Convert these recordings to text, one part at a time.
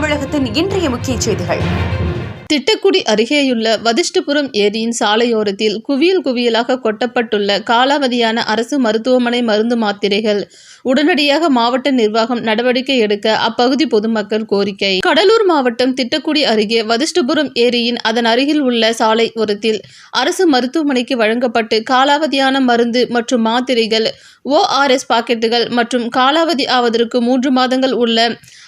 தமிழகத்தின் இன்றைய முக்கிய செய்திகள். திட்டக்குடி அருகேயுள்ள வதிஷ்டபுரம் ஏரியின் சாலையோரத்தில் குவியல் குவியலாக கொட்டப்பட்டுள்ள காலாவதியான அரசு மருத்துவமனை மருந்து மாத்திரைகள். உடனடியாக மாவட்ட நிர்வாகம் நடவடிக்கை எடுக்க அப்பகுதி பொதுமக்கள் கோரிக்கை. கடலூர் மாவட்டம் திட்டக்குடி அருகே வதிஷ்டபுரம் ஏரியின் அதன் அருகில் உள்ள சாலை ஓரத்தில் அரசு மருத்துவமனைக்கு வழங்கப்பட்டு காலாவதியான மருந்து மற்றும் மாத்திரைகள் ஓஆர்எஸ் பாக்கெட்டுகள் மற்றும் காலாவதி ஆவதற்கு மூன்று மாதங்கள் உள்ள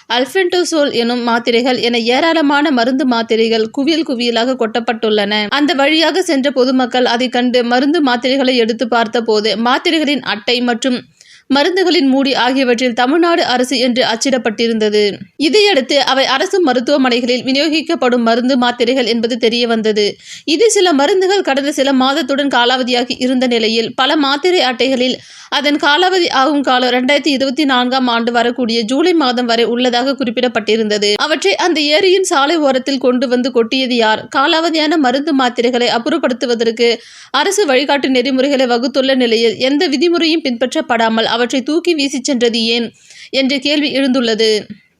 அல்பென்டோசோல் எனும் மாத்திரைகள் என ஏராளமான மருந்து மாத்திரைகள் குவியல் குவியலாக கொட்டப்பட்டுள்ளன. அந்த வழியாக சென்ற பொதுமக்கள் அதை கண்டு மருந்து மாத்திரைகளை எடுத்து பார்த்தபோது மாத்திரைகளின் அட்டை மற்றும் மருந்துகளின் மூடி ஆகியவற்றில் தமிழ்நாடு அரசு என்று அச்சிடப்பட்டிருந்தது. இதையடுத்து அவை அரசு மருத்துவமனைகளில் விநியோகிக்கப்படும் மருந்து மாத்திரைகள் என்பது தெரிய வந்தது இது சில மருந்துகள் கடந்த சில மாதத்துடன் காலாவதியாகி இருந்த நிலையில் பல மாத்திரை அட்டைகளில் அதன் காலாவதி ஆகும் காலம் இரண்டாயிரத்தி இருபத்தி நான்காம் ஆண்டு வரக்கூடிய ஜூலை மாதம் வரை உள்ளதாக குறிப்பிடப்பட்டிருந்தது. அவற்றை அந்த ஏரியின் சாலை ஓரத்தில் கொண்டு வந்து கொட்டியது யார்? காலாவதியான மருந்து மாத்திரைகளை அப்புறப்படுத்துவதற்கு அரசு வழிகாட்டு நெறிமுறைகளை வகுத்துள்ள நிலையில் எந்த விதிமுறையும் பின்பற்றப்படாமல் அவற்றை தூக்கி வீசிச் சென்றது ஏன்? என்ற கேள்வி எழுந்துள்ளது.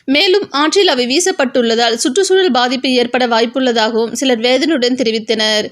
மேலும் ஆற்றில் அவை வீசப்பட்டுள்ளதால் சுற்றுச்சூழல் பாதிப்பு ஏற்பட வாய்ப்புள்ளதாகவும் சிலர் வேதனையுடன் தெரிவித்தனர்.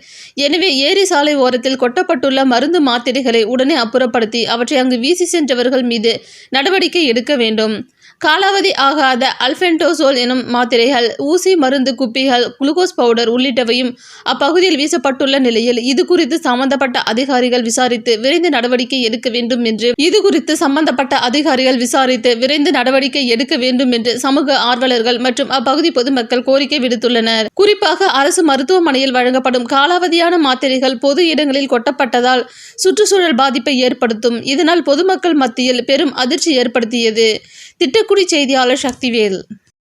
எனவே ஏரி சாலை ஓரத்தில் கொட்டப்பட்டுள்ள மருந்து மாத்திரைகளை உடனே அப்புறப்படுத்தி அவற்றை அங்கு வீசி சென்றவர்கள் மீது நடவடிக்கை எடுக்க வேண்டும். காலாவதி ஆகாத அல்பென்டோசோல் எனும் மாத்திரைகள் ஊசி மருந்து குப்பிகள் குளுக்கோஸ் பவுடர் உள்ளிட்டவையும் அப்பகுதியில் வீசப்பட்டுள்ள நிலையில் இது குறித்து சம்பந்தப்பட்ட அதிகாரிகள் விசாரித்து விரைந்து நடவடிக்கை எடுக்க வேண்டும் என்று இது குறித்து சம்பந்தப்பட்ட அதிகாரிகள் விசாரித்து விரைந்து நடவடிக்கை எடுக்க வேண்டும் என்று சமூக ஆர்வலர்கள் மற்றும் அப்பகுதி பொதுமக்கள் கோரிக்கை விடுத்துள்ளனர். குறிப்பாக அரசு மருத்துவமனையில் வழங்கப்படும் காலாவதியான மாத்திரைகள் பொது இடங்களில் கொட்டப்பட்டதால் சுற்றுச்சூழல் பாதிப்பை ஏற்படுத்தும். இதனால் பொதுமக்கள் மத்தியில் பெரும் அதிர்ச்சி ஏற்படுத்தியது. திட்ட திட்டக்குடி செய்தியாளர் சக்திவேல்